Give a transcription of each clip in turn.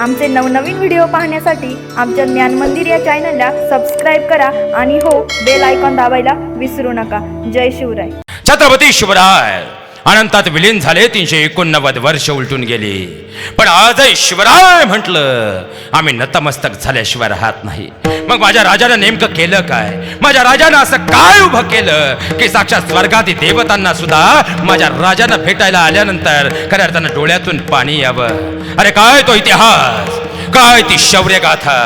आमचे नवनवीन व्हिडिओ पाहण्यासाठी आमच्या ज्ञान मंदिर या चॅनलला सबस्क्राईब करा आणि हो बेल आयकॉन दाबायला विसरू नका. जय शिवराय. छत्रपती शिवराय. अनंतात विलीन झाले तीनशे एकोणनव्वद वर्ष उलटून गेली. पण आजही शिवराय म्हटलं आम्ही नतमस्तक झाल्याशिवाय राहत नाही. मग माझ्या राजानं नेमकं केलं काय? माझ्या राजानं असं काय उभं केलं? की साक्षात स्वर्गातील देवतांना सुद्धा माझ्या राजानं भेटायला आल्यानंतर खऱ्या अर्थानं डोळ्यातून पाणी यावं. अरे काय तो इतिहास? काय ती शौर्य गाथा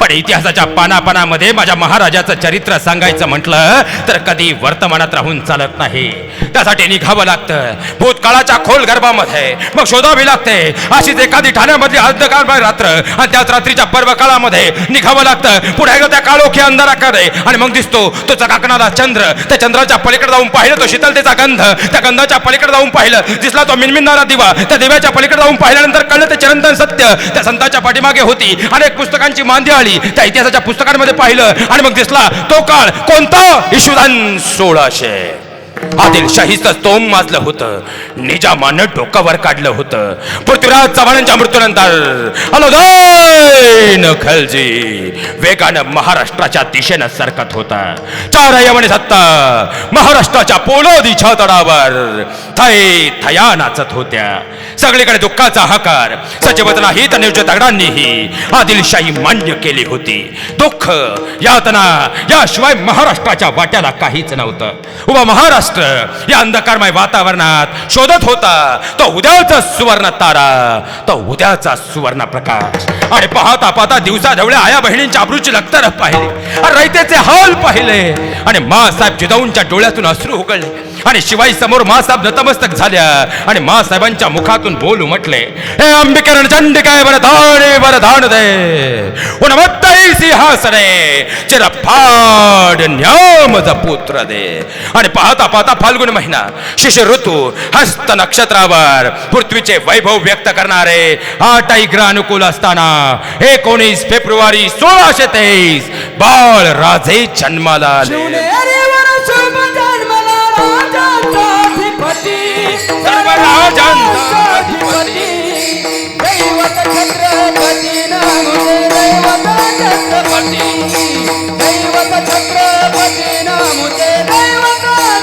पण इतिहासाच्या पानापानामध्ये माझ्या महाराजाचं चरित्र सांगायचं म्हटलं तर कधी वर्तमानात राहून चालत नाही. त्यासाठी निघावं लागतं. भूतकाळाच्या खोल गर्भामध्ये. मग शोधावी लागते. अशीच एखादी ठाण्यामधली अर्धकाळ रात्र आणि त्याच रात्रीच्या पर्व काळामध्ये निघावं लागतं. पुढे एकदा त्या काळोखी अंधाराकडे. आणि मग दिसतो तो चकाकणारा चंद्र. त्या चंद्राच्या पलीकडे जाऊन पाहिलं तो शीतलतेचा गंध. त्या गंधाच्या पलीकडे जाऊन पाहिलं दिसला तो मिनमिनणारा दिवा. त्या दिव्याच्या पलीकडे जाऊन पाहिल्यानंतर कळलं ते चिरंतन सत्य. त्या संतांच्या पाठीमागे होती. अनेक पुस्तकांची मांदी आली. त्या इतिहासाच्या पुस्तकांमध्ये पाहिलं आणि मग दिसला तो काळ कोणता? ईश्वरान सोळाशे. आदिलशाहीचं तोम माजलं होतं. निजामानं डोकावर काढलं होतं. पृथ्वीराज चव्हाणांच्या मृत्यूनंतर अलदान खलजी वेगानं महाराष्ट्राच्या दिशेनं सरकत होता. चार यमने सत्ता महाराष्ट्राच्या पोलोदीच्या तडावर थै थया नाचत होत्या. सगळीकडे दुःखाचा हाकार सचिवतनाही तर निर्जय दगडांनीही आदिलशाही मान्य केली होती. दुःख यातना याशिवाय महाराष्ट्राच्या वाट्याला काहीच नव्हतं. उभा महाराष्ट्र या अंधकारमय वातावरणात शोधत होता तो उद्याचा सुवर्ण तारा तो उद्याचा सुवर्ण प्रकाश. आणि पाहता पाहता दिवसा ढवळ्या आया बहिणींच्या अब्रूची लक्तर पाहिले रयतेचे हाल पाहिले आणि मासाहेब जिजाऊंच्या डोळ्यातून अश्रू उघडले आणि शिवाई समोर मासाहेब नतमस्तक झाल्या आणि मासाहेबांच्या मुखातून बोल उमटले हे अंबिकरण चंडिकाय वरदाने धाड दे उन्मत्तई सिंहासने चिरफाड न्यामज पुत्र दे. आणि पाहता पाहता फाल्गुन महिना शिशिर ऋतू हस्त नक्षत्रावर पृथ्वीचे वैभव व्यक्त करणारे आठ ऐग्र अनुकूल असताना एकोणीस फेब्रुवारी सोळाशे तेवीस बाळ राजे जन्माला आले. सर्व राजांचा. दैवत छत्रपती नामुचे दैवत छत्रपती. दैवत छत्रपती नामुचे दैवत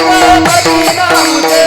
दैवत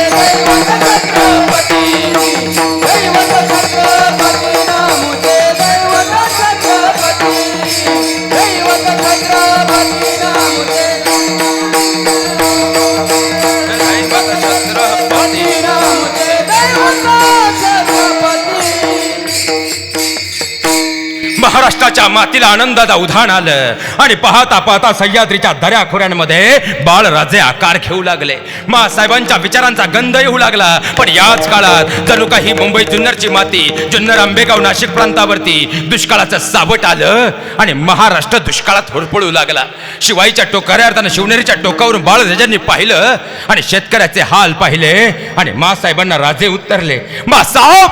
महाराष्ट्राच्या मातीला आनंदाचा उधाण आलं. आणि पाहता पाहता सह्याद्रीच्या दऱ्या खोऱ्यांमध्ये बाळराजे आकार घेऊ लागले. मासाहेबांच्या विचारांचा गंध येऊ लागला. पण याच काळात जणू काही मुंबई जुन्नरची माती जुन्नर आंबेगाव नाशिक प्रांतावरती दुष्काळाचं सावट आलं आणि महाराष्ट्र दुष्काळात होरपळू लागला. शिवाईच्या टोकाऱ्या अर्थानं शिवनेरीच्या टोकावरून बाळराजांनी पाहिलं आणि शेतकऱ्याचे हाल पाहिले आणि मासाहेबांना राजे उत्तरले. मासाहेब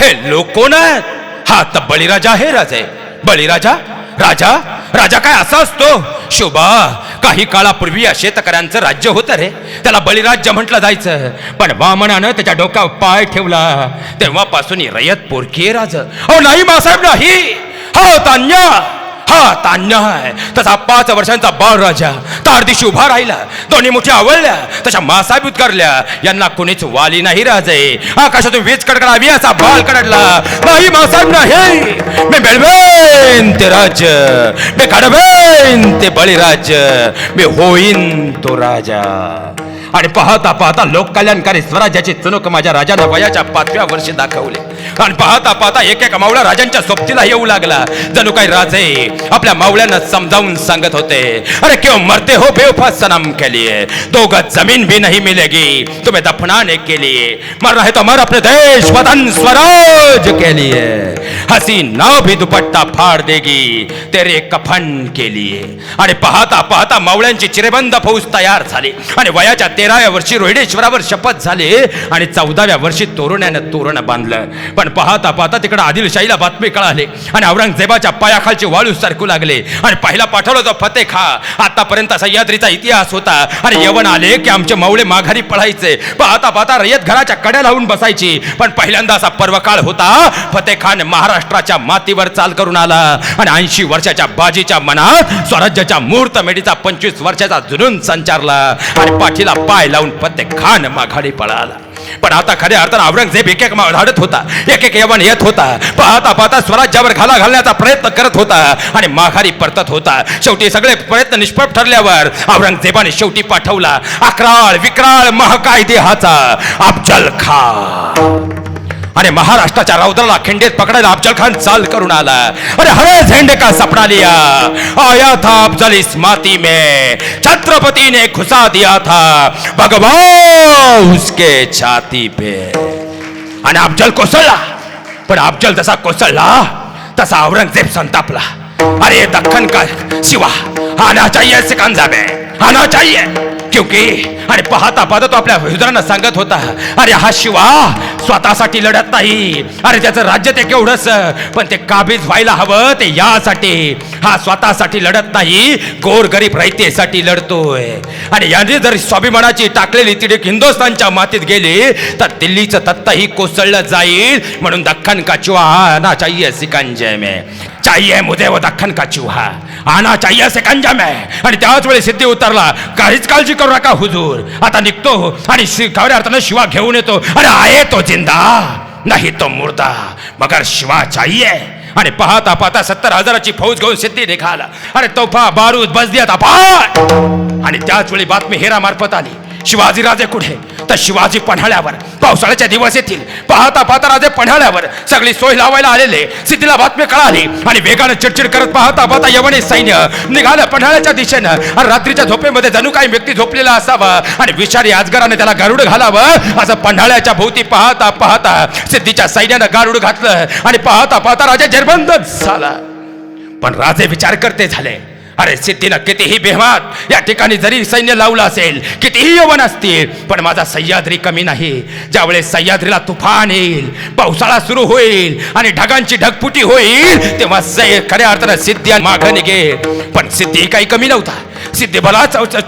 हे लोक कोण आहेत? हा तर बळीराजा आहे राजे. बळीराजा राजा राजा काय असा असतो? शोभा काही काळापूर्वी या शेतकऱ्यांचं राज्य होतं रे. त्याला बळीराज्य म्हटलं जायचं. पण वामनानं त्याच्या डोक्यावर पाय ठेवला. तेव्हापासून रयत पोरकी राज. अहो नाही मासाहेब नाही. हा तान्या हा तान्य आहे. तसा पाच वर्षांचा बाळ राजा तारदिशी उभा राहिला दोन्ही मुठी आवडल्या तशा मासाहेब उद्गारल्या. यांना कोणीच वाली नाही राजे. आकाशातून वीज कडकडावी असा बाळ कडडला. नाही मासाहेब नाही. मी बेळवेन ते राज्य मी घडवेन ते बळीराज्य मी होईन तो राजा. आणि पाहता पाहता लोककल्याणकारी स्वराज्याची चणूक माझ्या राजाने वयाच्या पाचव्या वर्षी दाखवले. आणि पाहता पाहता एक एक मावळा राजांच्या सोबतीला येऊ लागला. जणू काही राजे आपल्या मावळ्यांना समजावून सांगत होते. अरे क्यों मरते हो बेवफा सनम के लिए? दो जमीन भी नहीं मिलेगी. तुम्हें दफनाने के लिए. आहे तो मर अपने देश वतन स्वराज के लिए. हसी नाव भी दुपट्टा फाड़ देगी तेरे कफन के लिए। आणि पाहता पाहता मावळ्यांची चिरेबंद फौज तयार झाली. आणि वयाच्या तेराव्या वर्षी रोहिडेश्वरावर शपथ झाली आणि चौदाव्या वर्षी तोरण्यानं तोरण बांधलं. पण पाहता पाहता तिकडे आदिलशाहीला बातमी कळाली आणि औरंगजेबाच्या पायाखालची वाळू सरकू लागले. आणि पहिला पाठवलं तो फते खा आतापर्यंत सह्याद्रीचा इतिहास होता. आणि यवन आले की आमचे मावळे माघारी पळायचे. पाहता पाहता रयत घराच्या कड्या लावून बसायची. पण पहिल्यांदा असा पर्वकाळ होता. फते खान महाराष्ट्राच्या मातीवर चाल करून आला. आणि ऐंशी वर्षाच्या बाजीच्या मनात स्वराज्याच्या मुहूर्त मेढीचा पंचवीस वर्षाचा जुनून संचारला. आणि पाठीला पाय लावून फते खान माघारी पळाला. पण आता खऱ्या अर्थानं औरंगजेब एक एक धाडत होता. एक एक यवन येत होता. पाहता पाहता स्वराज्यावर घाला घालण्याचा प्रयत्न करत होता. आणि माघारी परतत होता. शेवटी सगळे प्रयत्न निष्फळ ठरल्यावर औरंगजेबाने शेवटी पाठवला. अकराळ विक्राळ महाकाय देहाचा अफजल खा अरे महाराष्ट्राच्या रौद्राला खिंडीत पकडायला अफजल खान चाल करून आला. अरे हरे झेंडे का सपना लिया? आया था अफजल इस माती में. छत्रपती ने घुसा दिया था. भगवान उसके छाती पे. आणि अफजल कोसळला. पण अफजल जसा कोसळला तसा औरंगजेब संतापला. अरे दख्खन का शिवा? आना चाहिए सिकंजा में. आना चाहिए. क्योंकि? आणि पाहता पाहता तो आपल्या हृदयानं सांगत होता. अरे हा शिवा स्वतःसाठी लढत नाही. अरे त्याचं राज्य ते केवढंच पण ते काबीज व्हायला हवं ते यासाठी. हा स्वतःसाठी लढत नाही गोरगरीब रयतेसाठी लढतोय. आणि याने जर स्वाभिमानाची टाकलेली तिडीक हिंदुस्थानच्या मातीत गेली तर दिल्लीचं तत्तही कोसळलं जाईल म्हणून दख्खन का चुहा ना चाहिए सिकंजे में. चाहिए मुझे वो दख्खन का चूहा। आना चाहिए कंजम आहे आणि त्याच वेळी सिद्धी उतरला। काहीच काळजी करू नका हुजूर। आता निघतो हो। आणि शि- खऱ्या अर्थानं शिवा घेऊन येतो। अरे आहे तो जिंदा नाही तो मुर्दा। मगर शिवा चाहिए। आणि पाहता पाहता सत्तर हजाराची फौज घेऊन सिद्धी निघाला। अरे तोफा बारूद बस दिया आणि त्याच वेळी बातमी हेरा मार्फत आली. शिवाजीराजे कुठे? तर शिवाजी पन्हाळ्यावर. पावसाळ्याच्या दिवस येतील. पाहता पाहता राजे पन्हाळ्यावर. सगळी सोय लावायला आलेले सिद्धीला बातमी कळाली. आणि वेगानं चिडचिड करत पाहता पाहता यवने सैन्य निघालं पन्हाळ्याच्या दिशेनं. आणि रात्रीच्या झोपेमध्ये जणू काही व्यक्ती झोपलेला असावा. आणि विषारी आजगराने त्याला गारुड घालावं. असं पन्हाळ्याच्या भोवती पाहता पाहता सिद्धीच्या सैन्यानं गारुड घातलं. आणि पाहता पाहता राजा जरबंदच झाला. पण राजे विचार करते झाले. अरे सिद्धीनं कितीही बेहमात या ठिकाणी जरी सैन्य लावलं असेल कितीही यवन असतील पण माझा सह्याद्री कमी नाही. ज्यावेळेस सह्याद्रीला तुफान येईल पावसाळा सुरू होईल आणि ढगांची ढगफुटी होईल तेव्हा खऱ्या अर्थानं सिद्धी आणि मागं निघेल. पण सिद्धी काही कमी नव्हता. सिद्धी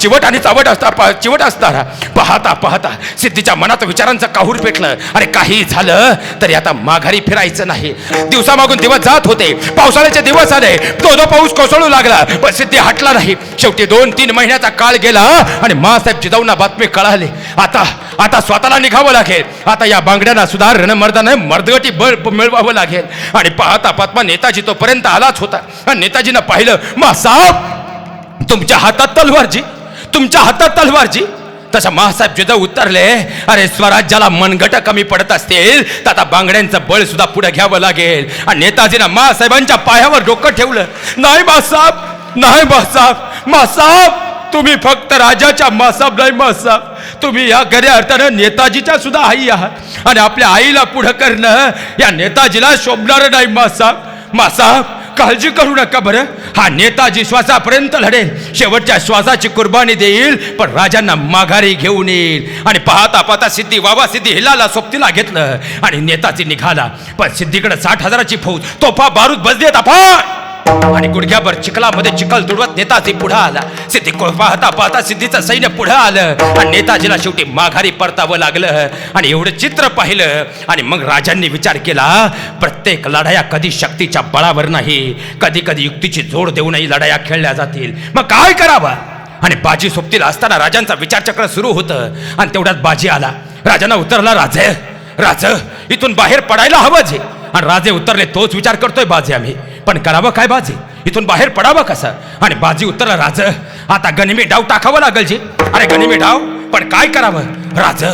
चिवट आणि चावट असता चिवट असताना पाहता पाहता सिद्धीच्या मनात विचारांचं काहूर पेटलं. अरे काही झालं तरी आता माघारी फिरायचं नाही. दिवसामागून दिवस जात होते. पावसाळ्याचे दिवस आले. तो जो पाऊस कोसळू लागला. पण सिद्धी हटला नाही. शेवटी दोन तीन महिन्याचा काळ गेला आणि मासाहेब जिजाऊंना बातमी कळाली. आता आता स्वतःला निघावं लागेल. आता या बांगड्यांना सुद्धा रणमर्दाने मर्दगटी बळ मिळवावं लागेल. आणि पाहता पात्मा नेताजी तोपर्यंत आलाच होता. आणि नेताजीनं पाहिलं मासाहेब तुमच्या हातात तलवारजी तुमच्या हातात तलवारजी. तसं महासाहेब जिथं उतरले अरे स्वराज्याला मनगट कमी पडत असतील तर आता बांगड्यांचं बळ सुद्धा पुढे घ्यावं लागेल. आणि नेताजीनं मासाहेबांच्या पायावर डोकं ठेवलं. नाही महासाहेब नाही महासाहेब मासाहेब तुम्ही फक्त राजाच्या महासाहेब नाही मासाहेब तुम्ही या खऱ्या अर्थानं नेताजीच्या सुद्धा आई आहात. आणि आपल्या आईला पुढं करणं या नेताजीला शोभणारं नाही मासाहेब मासाब काळजी करू नका बरं. हा नेताजी श्वासापर्यंत लढेल शेवटच्या श्वासाची कुर्बानी देईल पण राजांना माघारी घेऊन येईल. आणि पाहता पाहता सिद्धी वावा सिद्धी हिलाला सोबतीला घेतलं. आणि नेताजी निघाला. पण सिद्धीकडे साठ हजाराची फौज तोफा बारूद बसली आपण. आणि गुडघ्याभर चिखलामध्ये चिखल तुडवत नेताजी पुढे आला. सिद्धी को- पाहता पाहता सिद्धीचं सैन्य पुढे आलं. आणि नेताजीला शेवटी माघारी परतावं लागलं. आणि एवढं चित्र पाहिलं. आणि मग राजांनी विचार केला प्रत्येक लढाया कधी शक्तीच्या बळावर नाही. कधी कधी युक्तीची जोड देऊनही लढाया खेळल्या जातील. मग काय करावं? आणि बाजी सोबतील असताना राजांचा विचारचक्र सुरू होतं. आणि तेवढ्यात बाजी आला. राजांना उतरला राजे राज इथून बाहेर पडायला हवं जे. आणि राजे उतरले तोच विचार करतोय बाजे आम्ही. पण करावं काय बाजी? इथून बाहेर पडावं कसं? आणि बाजी उतरला राज आता गनिमी डाव टाकावं लागल जी. अरे गनिमी डाव पण काय करावं? राज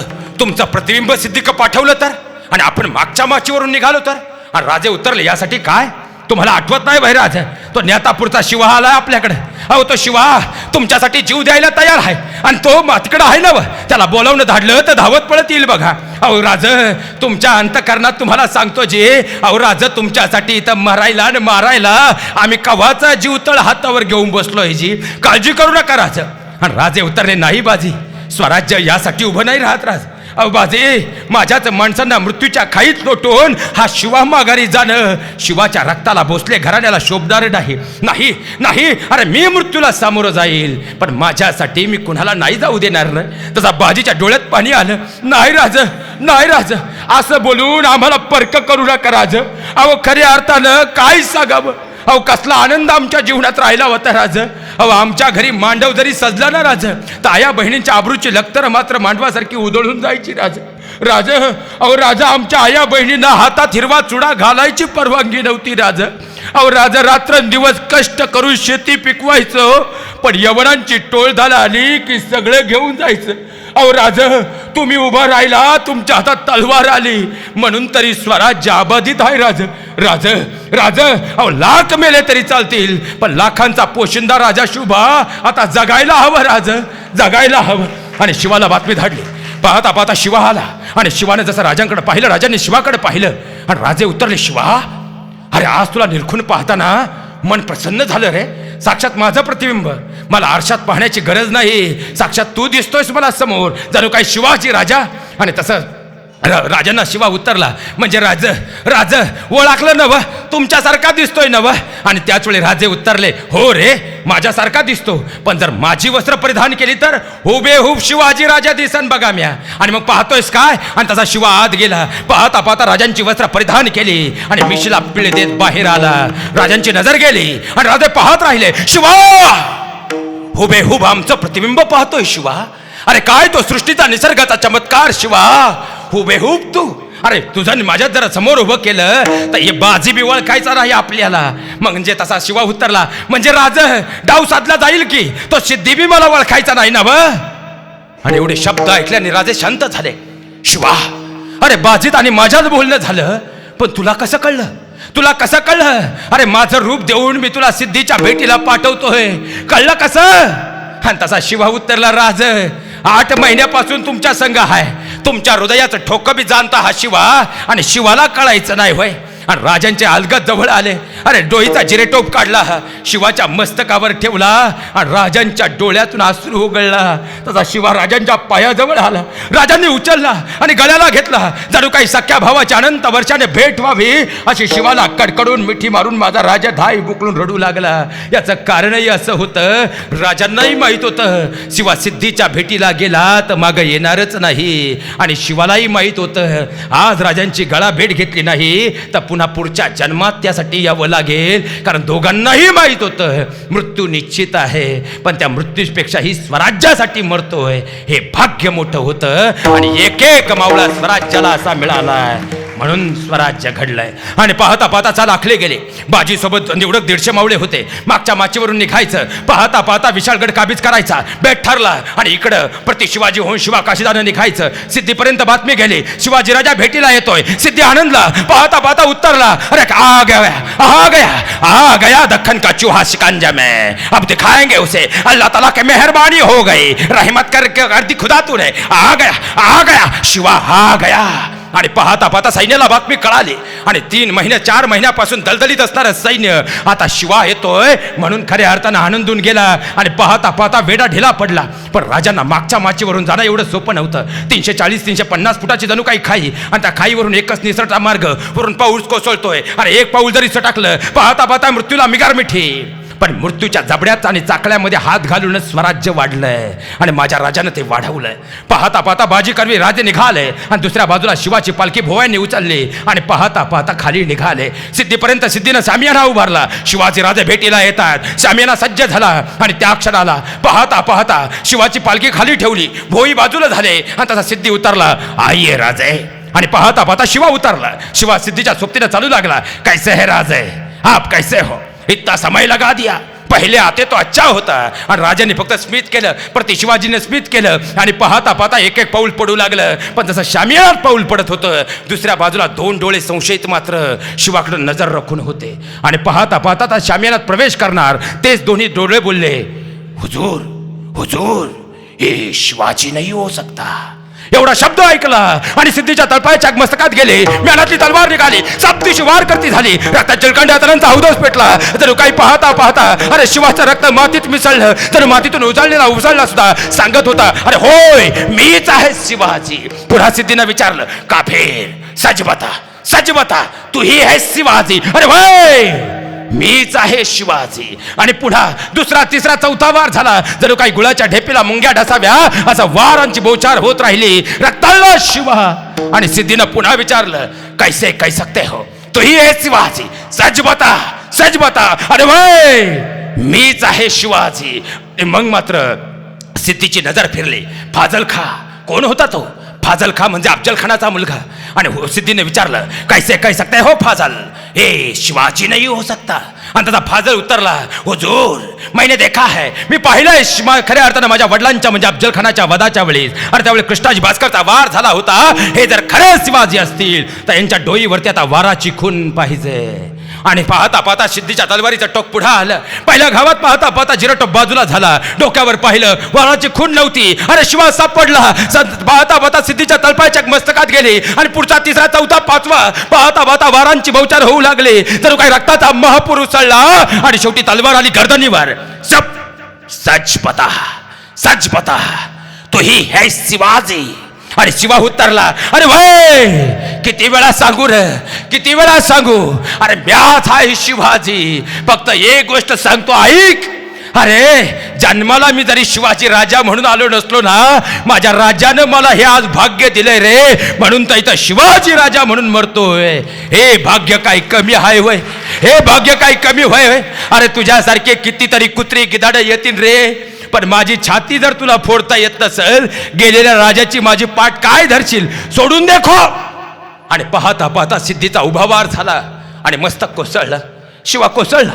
तुमचं प्रतिबिंब सिद्धिक पाठवलं तर? आणि आपण मागच्या माचीवरून निघालो तर? आणि राजे उतरले यासाठी काय? तुम्हाला आठवत नाही भाई राज? तो नेतापूरचा शिवा आला आपल्याकडे. अहो तो शिवा तुमच्यासाठी जीव द्यायला तयार आहे. आणि तो तिकडं आहे ना व. त्याला बोलावणं धाडलं तर धावत पळत येईल बघा. अहो राज तुमच्या अंतकरणात तुम्हाला सांगतो जे अहो राज तुमच्यासाठी इथं मरायला आणि मारायला आम्ही कव्हाचा जीव तळ हातावर घेऊन बसलोय जी. काळजी करू नका राज. आणि राजे उतरले नाही बाजी. स्वराज्य यासाठी उभं नाही राहत राज. अहो बाजे माझ्याच माणसांना मृत्यूच्या खाईत लोटून हा शिवा माघारी जाणं. शिवाच्या रक्ताला भोसले घराण्याला शोभदार नाही. नाही नाही अरे मी मृत्यूला सामोरं जाईल. पण माझ्यासाठी मी कुणाला नाही जाऊ देणार. ना तसा बाजीच्या डोळ्यात पाणी आलं. नाही राज नाही राज. असं बोलून आम्हाला पर्क करू नका राज. अहो खऱ्या अर्थानं काय सांगावं? अहो कसला आनंद आमच्या जीवनात राहिला होता राज. अहो आमच्या घरी मांडव जरी सजला ना राज तर आया बहिणींच्या आबरूची लक्तर मात्र मांडवासारखी उधळून जायची राज. राज अहो राजा आमच्या आया बहिणींना हातात हिरवा चुडा घालायची परवानगी नव्हती राज. अहो राजा रात्रंदिवस कष्ट करून शेती पिकवायचं पण यवनांची टोळ झाला आली की सगळं घेऊन जायचं. अहो राज तुम्ही उभा राहिला तुमच्या हातात तलवार आली म्हणून तरी स्वराज्य अबाधित आहे राज. राज राज अहो लाख मेले तरी चालतील पण लाखांचा पोशिंदा राजा शुभा आता जगायला हवं राज जगायला हवं. आणि शिवाला बातमी धाडली. पाहता पाहता शिवा आला. आणि शिवाने जसं राजांकडे पाहिलं राजांनी शिवाकडे पाहिलं. आणि राजे उतरले शिवा अरे आज तुला निरखून पाहताना मन प्रसन्न झालं रे. साक्षात माझं प्रतिबिंब. मला आरशात पाहण्याची गरज नाही. साक्षात तू दिसतोयस मला समोर. जणू काही शिवाची राजा. आणि तसं र- राजांना शिवा उतरला. म्हणजे राज राज ओळखलं नव तुमच्यासारखा दिसतोय नव आणि त्याच वेळी राजे उतरले. हो रे माझ्यासारखा दिसतो. पण जर माझी वस्त्र परिधान केली तर हुबेहूब शिवाजी राजा दिसन बघा म्या. आणि मग पाहतोयस काय? आणि तसा शिवा आत गेला. पाहता पाहता राजांची वस्त्र परिधान केली. आणि मिशीला पिळे देत बाहेर आला. राजांची नजर गेली. आणि राजे पाहत राहिले शिवा! हुबेहूब आमचं प्रतिबिंब पाहतोय शिवा. अरे काय तो सृष्टीचा निसर्गाचा चमत्कार शिवा! हुबेहूब तू. अरे तुझं आणि माझ्यात जरा समोर उभं केलं तर हे बाजी बिवळ काय चाल नाही आपल्याला? मग म्हणजे तसा शिवा उतरला. म्हणजे राज डाव साधला जाईल की? तो सिद्धी बी मला वळखायचा नाही ना व आणि एवढे शब्द ऐकल्याने राजे शांत झाले. शिवा अरे बाजीत आणि माझ्याच बोलणं झालं पण तुला कसं कळलं? तुला कसं कळलं? अरे माझं रूप देऊन मी तुला सिद्धीच्या भेटीला पाठवतोय. कळलं कसं? आणि तसा शिवा उतरला राज. आठ महिन्यापासून तुमच्या संघ आहे. तुमच्या हृदयाचं ठोकं बी जाणता हा शिवा. आणि शिवाला कळायचं नाही होय. आणि राजांचे अलगत जवळ आले. अरे डोईचा जिरेटोप काढला. शिवाच्या मस्तकावर ठेवला आणि राजांच्या डोळ्यातून आसरू उगळला. तसा शिवा राजांच्या पायाजवळ आला. राजांनी उचलला आणि गळ्याला घेतला. जणू काही सख्या भावाच्या अनंत वर्षाने भेट व्हावी अशी शिवाला कडकडून मिठी मारून माझा राजा धाय बुकलून रडू लागला. याचं कारणही असं होतं राजांनाही माहीत होतं. शिवा सिद्धीच्या भेटीला गेला तर मागं येणारच नाही. आणि शिवालाही माहीत होतं आज राजांची गळा भेट घेतली नाही तर पुन्हा पुढच्या जन्मात त्यासाठी यावं लागेल. कारण दोघांनाही माहीत होतं मृत्यू निश्चित आहे. पण त्या मृत्यूपेक्षाही स्वराज्यासाठी मरतोय. हे भाग्य मोठं होतं. आणि एक एक मावळा स्वराज्याला असा मिळालाय. म्हणून स्वराज्य घडलंय. आणि पाहता पाहता चाल आखले गेले. बाजीसोबत निवडक दीडशे मावळे होते. मागच्या माचीवरून निघायचं. पाहता पाहता विशाळगड काबीज करायचा. बेट ठरला. आणि इकडं प्रति शिवाजी होऊन शिवा काशीदानं निघायचं. सिद्धीपर्यंत बातमी गेली. शिवाजी राजा भेटीला येतोय. सिद्धी आनंदला. पाहता पाहता उत्तरला. अरे आ गया आ गया आ गया दखन का चूहा शिकंजा में. अब दिखाएंगे उसे. अल्लाह ताला के मेहरबानी हो गई. रहमत करके कर दी खुदा तूने. आ गया आ गया शिवा आ गया. आणि पाहता पाहता सैन्याला बातमी कळाली. आणि तीन महिने चार महिन्यापासून दलदलीत असणारं सैन्य आता शिवा येतोय म्हणून खऱ्या अर्थानं आनंदून गेला. आणि पाहता पाहता वेडा ढिला पडला. पण राजांना मागच्या माचीवरून जाणं एवढं सोपं नव्हतं. तीनशे चाळीस तीनशे पन्नास फुटाची जणू काही खाई. आणि त्या खाईवरून एकच निसरता मार्ग वरून पाऊस कोसळतोय. आणि एक पाऊल जरी सटाकलं पाहता पाहता मृत्यूला मिगार मिठी. पण मृत्यूच्या जबड्यात आणि चाकल्यामध्ये हात घालूनच स्वराज्य वाढलंय. आणि माझ्या राजानं ते वाढवलंय. पाहता पाहता बाजी करवी राजे निघाले आणि दुसऱ्या बाजूला शिवाची पालखी भोवायांनी उचलली आणि पाहता पाहता खाली निघाले. सिद्धीपर्यंत सिद्धीनं सामियाना उभारला. शिवाजी राजे भेटीला येतात. सामियाना सज्ज झाला आणि त्या क्षणाला पाहता पाहता शिवाची पालखी खाली ठेवली. भोई बाजूला झाले आणि तसा सिद्धी उतरला. आइये राजे. आणि पाहता पाहता शिवा उतरला. शिवा सिद्धीच्या सोबतीनं चालू लागला. कैसे राज राजे? आप कैसे हो? इतना समय लगा दिया। पहिले आते तो अच्छा होता। आणि राजाने फक्त स्मित केलं पण ते शिवाजीने स्मित केलं आणि पाहता पाहता एक एक पाऊल पडू लागलं। पण जसं शामियात पाऊल पडत होतं दुसऱ्या बाजूला दोन डोळे संशयित मात्र शिवाकडं नजर राखून होते. आणि पाहता पाहता त्या शामियानात प्रवेश करणार तेच दोन्ही डोळे बोलले हुजूर हुजूर हे शिवाजी नाही हो सकता. एवढा शब्द ऐकला आणि सिद्धीच्या तळपायाच्या मस्तकात गेले. म्यानातली तलवार निघाली. सप्तीशी वार करती झाली. रक्तात जलकंड्या तरांचा अवदोस पेटला. जणू काही पाहता पाहता अरे शिवाचं रक्त मातीत मिसळलं. जणू मातीतून उजळलेला उजळला सुद्धा सांगत होता अरे होय मीच आहे शिवाजी. पुन्हा सिद्धीनं विचारलं काफेर सजबता सजबता तू ही आहे शिवाजी. अरे होय. मीच आहे शिवाजी. आणि पुन्हा दुसरा तिसरा चौथा वार झाला. जणू काही गुळाच्या ढेपीला मुंग्या ढसाव्या असा वारांची बोचार होत राहिली. रक्ताला शिवा. आणि सिद्धीनं पुन्हा विचारलं कैसे कै सकते हो? तो ही आहे शिवाजी. सज बता सज बता. अरे वय मीच आहे शिवाजी. मग मात्र सिद्धीची नजर फिरली. फाजल खा. कोण होता तो? फाजल खा म्हणजे अफजल खानाचा मुलगा. आणि सिद्धीने विचारलं कैसे कह सकते हो फाजल? हे शिवाजी नाही हो सकता. आणि त्याचा फाजल उतरला हो जोर मैंने देखा है मी पाहिलंय शिमा खऱ्या अर्थानं माझ्या वडिलांच्या म्हणजे अफजल खानाच्या वधाच्या वेळेस आणि त्यावेळी कृष्णाजी भास्करचा वार झाला होता. हे जर खरे शिवाजी असतील तर यांच्या डोईवरती आता वाराची खून पाहिजे. आणि पाहता पाहता सिद्धीच्या तलवारीचं टोक पुढं आलं. पहिल्या गावात पाहता पाहता जिरटोप बाजूला झाला. डोक्यावर पाहिलं वाराची खून नव्हती. अरे शिवा सापडला पाहता पाहता सिद्धीच्या तलपायच्या मस्तकात गेली. आणि पुढचा तिसरा चौथा पाचवा पाहता पाहता वारांची बहुचार होऊ लागले. जणू काही रक्ताचा महापूर उसळला आणि शेवटी तलवार आली गर्दनीवर. सब सच पता सच पता तो ही है शिवाजी. आणि शिवा उतरला. अरे वय किती वेळा सांगू रे? किती वेळा सांगू? अरे म्याच आहे शिवाजी. फक्त एक गोष्ट सांगतो ऐक. अरे जन्माला मी जरी शिवाजी राजा म्हणून आलो नसलो ना माझ्या राजानं मला हे आज भाग्य दिलंय रे. म्हणून तर इथं शिवाजी राजा म्हणून मरतोय. हे भाग्य काही कमी आहे वय? हे भाग्य काही कमी होय होय अरे तुझ्यासारखे कितीतरी कुत्री गिदाडं येतील रे. पण माझी छाती जर तुला फोडता येत नसेल गेलेल्या राजाची माझी पाठ काय धरशील? सोडून देखो आणि पाहता पाहता सिद्धीचा उभा वार झाला आणि मस्तक कोसळलं. शिवा कोसळला.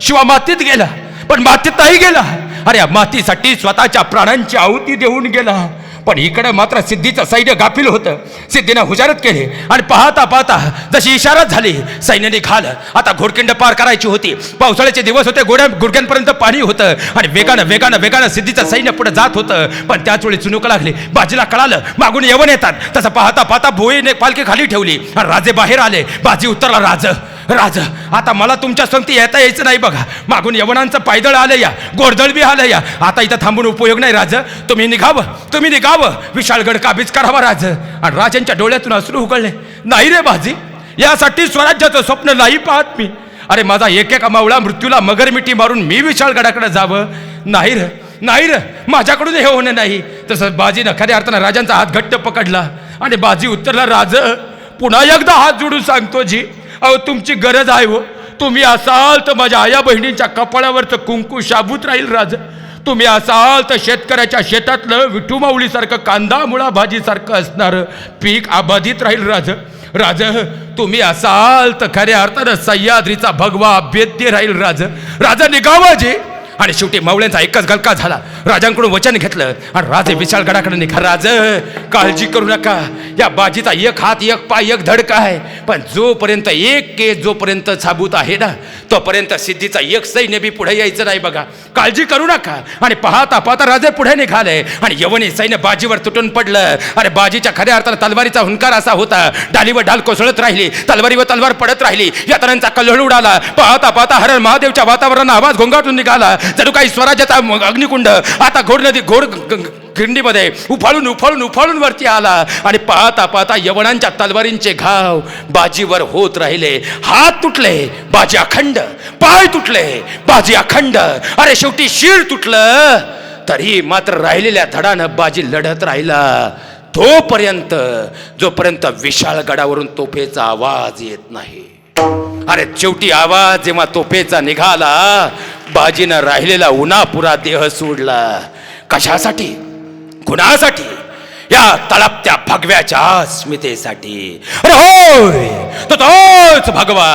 शिवा मातीत गेला. पण मातीत नाही गेला. अरे मातीसाठी स्वतःच्या प्राणांची आहुती देऊन गेला. पण इकडे मात्र सिद्धीचं सैन्य गाफील होतं. सिद्धीनं हुजारत केले. आणि पाहता पाहता जशी इशारात झाली सैन्याने घाल आता घोडकिंड पार करायची होती. पावसाळ्याचे दिवस होते गोड्या गुडघ्यांपर्यंत पाणी होतं. आणि वेगानं वेगानं वेगानं सिद्धीचं सैन्य पुढे जात होतं. पण त्याच वेळी चुनुक लागली. बाजीला कळालं मागून येऊन येतात. तसं पाहता पाहता भोईने पालखी खाली ठेवली. आणि राजे बाहेर आले. बाजी उतरला राज राज आता मला तुमच्या संगती येता यायचं नाही बघा. मागून यवनांचं पायदळ आलं या. गोडदळ बी आलं या. आता इथं थांबून उपयोग नाही राज. तुम्ही निघावं. तुम्ही निघा निघावं विशाळगड काबीज करावा राज. आणि राजांच्या डोळ्यातून अश्रू उकळले नाही रे बाजी यासाठी स्वराज्याचं स्वप्न नाही पाहत मी. अरे माझा एक एक मावळा मृत्यूला मगरमिठी मारून मी विशाळगडाकडे जावं. नाही र नाही र माझ्याकडून हे होणं नाही. तसं बाजीनं खऱ्या अर्थानं राजांचा हात घट्ट पकडला. आणि बाजी उत्तरला राज पुन्हा एकदा हात जोडून सांगतो जी अहो तुमची गरज आहे हो. तुम्ही असाल तर माझ्या आया बहिणींच्या कपाळावरचं कुंकू शाबूत राहील राज. तुम्ही असाल तर शेतकऱ्याच्या शेतातलं विठू माऊलीसारखं कांदा मुळा भाजीसारखं असणारं पीक अबाधित राहील राज. राज तुम्ही असाल तर खऱ्या अर्थानं सह्याद्रीचा भगवा अभेद्य राहील राज. राजा निघावाजे आणि शेवटी मावळ्यांचा एकच गलका झाला. राजांकडून वचन घेतलं. आणि राजे विशाळगडाकडे निघा राज. काळजी करू नका. या बाजीचा एक हात एक पाय एक धडका आहे. पण जोपर्यंत एक केस जोपर्यंत साबूत आहे ना तोपर्यंत सिद्धीचा एक सैन्य बी पुढे यायचं नाही बघा. काळजी करू नका. आणि पाहता पाहता राजे पुढे निघाले. आणि यवनी सैन्य बाजीवर तुटून पडलं. अरे बाजीच्या खऱ्या अर्थानं तलवारीचा हुंकार असा होता. डालीवर डाल कोसळत राहिली. तलवारीवर तलवार पडत राहिली. या तरांचा कल्लोळ उडाला. पाहता पाहता हरण महादेवच्या वातावरण आवाज घोंगाटून निघाला. जणू काही स्वराज्याचा अग्निकुंड आता घोड नदी घोड खिंडीमध्ये उफाळून उफाळून उफाळून वरती आला. आणि पाहता पाहता यवनांच्या तलवारींचे घाव बाजीवर होत राहिले. हात तुटले बाजी अखंड. पाय तुटले बाजी अखंड. अरे शेवटी शिर तुटलं. तरी मात्र राहिलेल्या धडानं बाजी लढत राहिला. तोपर्यंत जोपर्यंत विशाळ गडावरून तोफेचा आवाज येत नाही. अरे शेवटी आवाज जेव्हा तोफेचा निघाला बाजीनं राहिलेला उन्हापुरा देह सोडला. कशासाठी? कुणासाठी? या तळपत्या भगव्याच्या अस्मितेसाठी अरे होय! तो तोच भगवा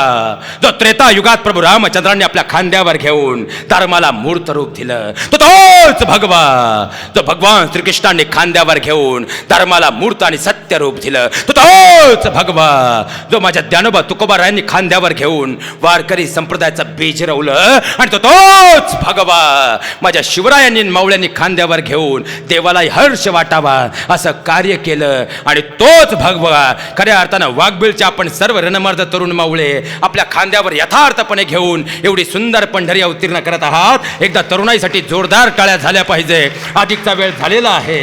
जो त्रेता युगात प्रभू रामचंद्रांनी आपल्या खांद्यावर घेऊन धर्माला मूर्त रूप दिलं. तो तोच भगवा जो भगवान श्रीकृष्णांनी खांद्यावर घेऊन धर्माला मूर्त आणि सत्य रूप दिलं. तो तोच भगवा जो माझ्या ज्ञानोबा तुकोबारायांनी खांद्यावर घेऊन वारकरी संप्रदायाचं बीज रवलं. आणि तो तोच भगवा माझ्या शिवरायांनी मावळ्यांनी खांद्यावर घेऊन देवाला हर्ष वाटावा असं कार्य केलं आणि तोच भगवा. खऱ्या अर्थानं वाघबिळचे आपण सर्व रणमर्द तरुण मावळे आपल्या खांद्यावर यथार्थपणे घेऊन एवढी सुंदर पंढरी अवतीर्ण करत आहात. एकदा तरुणाईसाठी जोरदार टाळ्या झाल्या पाहिजे. अधिकचा वेळ झालेला आहे.